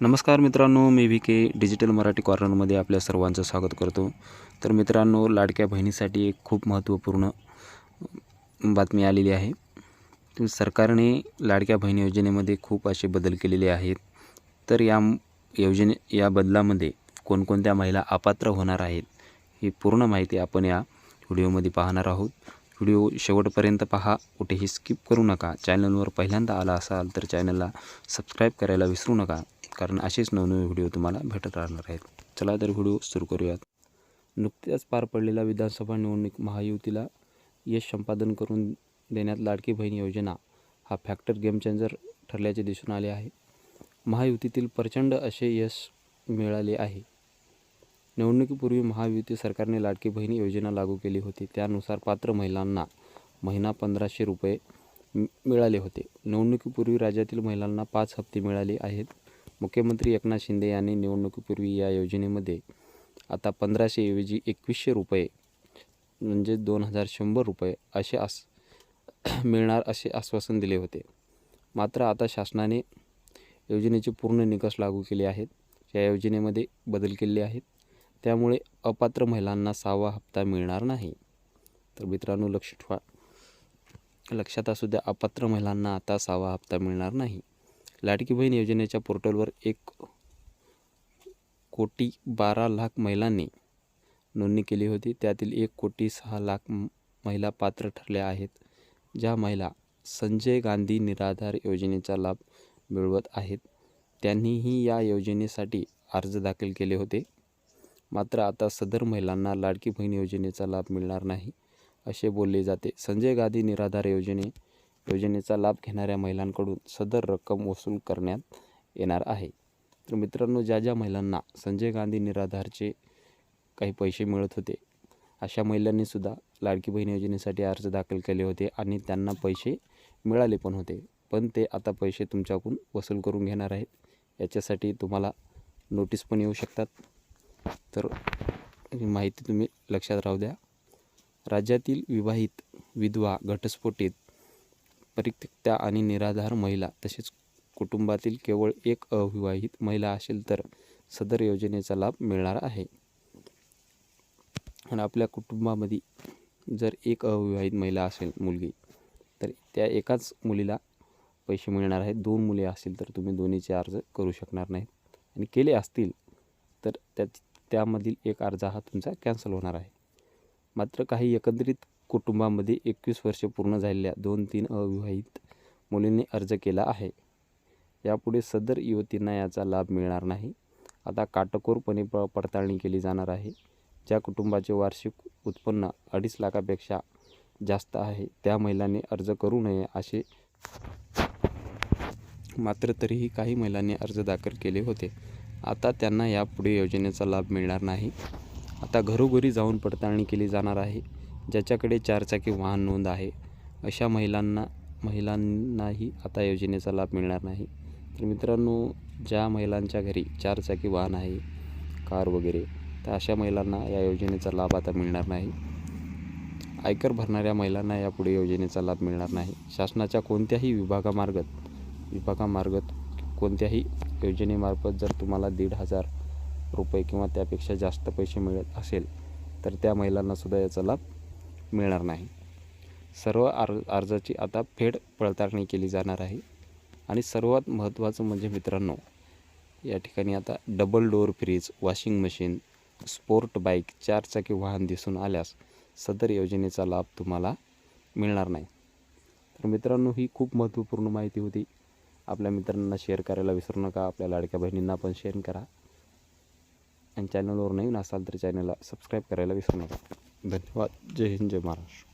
नमस्कार मित्रांनो मी व्ही के डिजिटल मराठी कॉर्नरमध्ये आपल्या सर्वांचं स्वागत करतो. तर मित्रांनो लाडक्या बहिणीसाठी एक खूप महत्त्वपूर्ण बातमी आलेली आहे. सरकारने लाडक्या बहिणी योजनेमध्ये खूप असे बदल केलेले आहेत. तर या योजने या बदलामध्ये कोणकोणत्या महिला अपात्र होणार आहेत ही पूर्ण माहिती आपण या व्हिडिओमध्ये पाहणार आहोत. व्हिडिओ शेवटपर्यंत पहा. कुठेही स्किप करू नका. चॅनलवर पहिल्यांदा आला असाल तर चॅनलला सबस्क्राईब करायला विसरू नका. कारण असेच नवनवे व्हिडिओ तुम्हाला भेटत राहणार आहेत. चला तर व्हिडिओ सुरू करूयात. नुकत्याच पार पडलेल्या विधानसभा निवडणूक महायुतीला यश संपादन करून देण्यात लाडकी बहीण योजना. हा फॅक्टर गेम चेंजर ठरल्याचे दिसून आले आहे. महायुतीतील प्रचंड असे यश मिळाले आहे. निवडणुकीपूर्वी महायुती सरकारने लाडकी बहीण योजना लागू केली होती. त्यानुसार पात्र महिलांना महिना पंधराशे रुपये मिळाले होते. निवडणुकीपूर्वी राज्यातील महिलांना पाच हप्ते मिळाले आहेत. मुख्यमंत्री एकनाथ शिंदे यांनी निवडणुकीपूर्वी या योजनेमध्ये आता पंधराशे ऐवजी एकवीसशे रुपये म्हणजे दोन हजार शंभर रुपये असे आस मिळणार असे आश्वासन दिले होते. मात्र आता शासनाने योजनेचे पूर्ण निकष लागू केले आहेत. या योजनेमध्ये बदल केले आहेत. त्यामुळे अपात्र महिलांना सहावा हप्ता मिळणार नाही. तर मित्रांनो लक्ष ठेवा. लक्षात असू द्या अपात्र महिलांना आता सहावा हप्ता मिळणार नाही. लाडकी बहीण योजनेच्या पोर्टलवर एक कोटी बारा लाख महिलांनी नोंदणी केली होती. त्यातील एक कोटी सहा लाख महिला पात्र ठरल्या आहेत ज्या महिला संजय गांधी निराधार योजनेचा लाभ मिळवत आहेत. त्यांनीही या योजनेसाठी अर्ज दाखल केले होते. मात्र आता सदर महिलांना लाडकी बहीण योजनेचा लाभ मिळणार नाही असे बोलले जाते. संजय गांधी निराधार योजने योजनेचा लाभ घेणाऱ्या महिलांकडून सदर रक्कम वसूल करण्यात येणार आहे. तर मित्रांनो ज्या ज्या महिलांना संजय गांधी निराधारचे काही पैसे मिळत होते अशा महिलांनीसुद्धा लाडकी बहीण योजनेसाठी अर्ज दाखल केले होते आणि त्यांना पैसे मिळाले पण होते. पण ते आता पैसे तुमच्याकडून वसूल करून घेणार आहेत. याच्यासाठी तुम्हाला नोटीस पण येऊ शकतात. तर ही माहिती तुम्ही लक्षात राहू द्या. राज्यातील विवाहित विधवा घटस्फोटित परित्यक्त्या आणि निराधार महिला तसेच कुटुंबातील केवळ एक अविवाहित महिला असेल तर सदर योजनेचा लाभ मिळणार आहे. आणि आपल्या कुटुंबामध्ये जर एक अविवाहित महिला असेल मुलगी तर त्या एकाच मुलीला पैसे मिळणार आहेत. दोन मुले असतील तर तुम्ही दोन्हीचे अर्ज करू शकणार नाहीत. आणि केले असतील तर त्या त्यामधील एक अर्ज हा तुमचा कॅन्सल होणार आहे. मात्र काही एकत्रित कुटुंबामध्ये एकवीस वर्षे पूर्ण झालेल्या दोन तीन अविवाहित मुलींनी अर्ज केला आहे. यापुढे सदर युवतींना याचा लाभ मिळणार नाही. आता काटकोरपणे प पडताळणी केली जाणार आहे. ज्या कुटुंबाचे वार्षिक उत्पन्न अडीच लाखापेक्षा जास्त आहे त्या महिलांनी अर्ज करू नये असे मात्र तरीही काही महिलांनी अर्ज दाखल केले होते. आता त्यांना यापुढे योजनेचा लाभ मिळणार नाही. आता घरोघरी जाऊन पडताळणी केली जाणार आहे. ज्याच्याकडे चारचाकी वाहन नोंद आहे अशा महिलांना महिलांनाही आता योजनेचा लाभ मिळणार नाही. तर मित्रांनो ज्या महिलांच्या घरी चारचाकी वाहन आहे कार वगैरे तर अशा महिलांना या योजनेचा लाभ आता मिळणार नाही. आयकर भरणाऱ्या महिलांना यापुढे योजनेचा लाभ मिळणार नाही. शासनाच्या कोणत्याही विभागामार्गत विभागामार्गत कोणत्याही योजनेमार्फत जर तुम्हाला दीड हजार रुपये किंवा त्यापेक्षा जास्त पैसे मिळत असेल तर त्या महिलांनासुद्धा याचा लाभ मिळणार नाही. सर्व आर अर्जाची आता फेड पडताळणी केली जाणार आहे. आणि सर्वात महत्त्वाचं म्हणजे मित्रांनो या ठिकाणी आता double door fridge washing machine sport bike चारचाकी वाहन दिसून आल्यास सदर योजनेचा लाभ तुम्हाला मिळणार नाही. तर मित्रांनो ही खूप महत्त्वपूर्ण माहिती होती. आपल्या मित्रांना शेअर करायला विसरू नका आपल्या लाडक्या बहिणींना पण शेअर करा. आणि चॅनलवर नवीन असाल तर चॅनलला सबस्क्राईब करायला विसरू नका. धन्यवाद. जय हिंद जय महाराष्ट्र.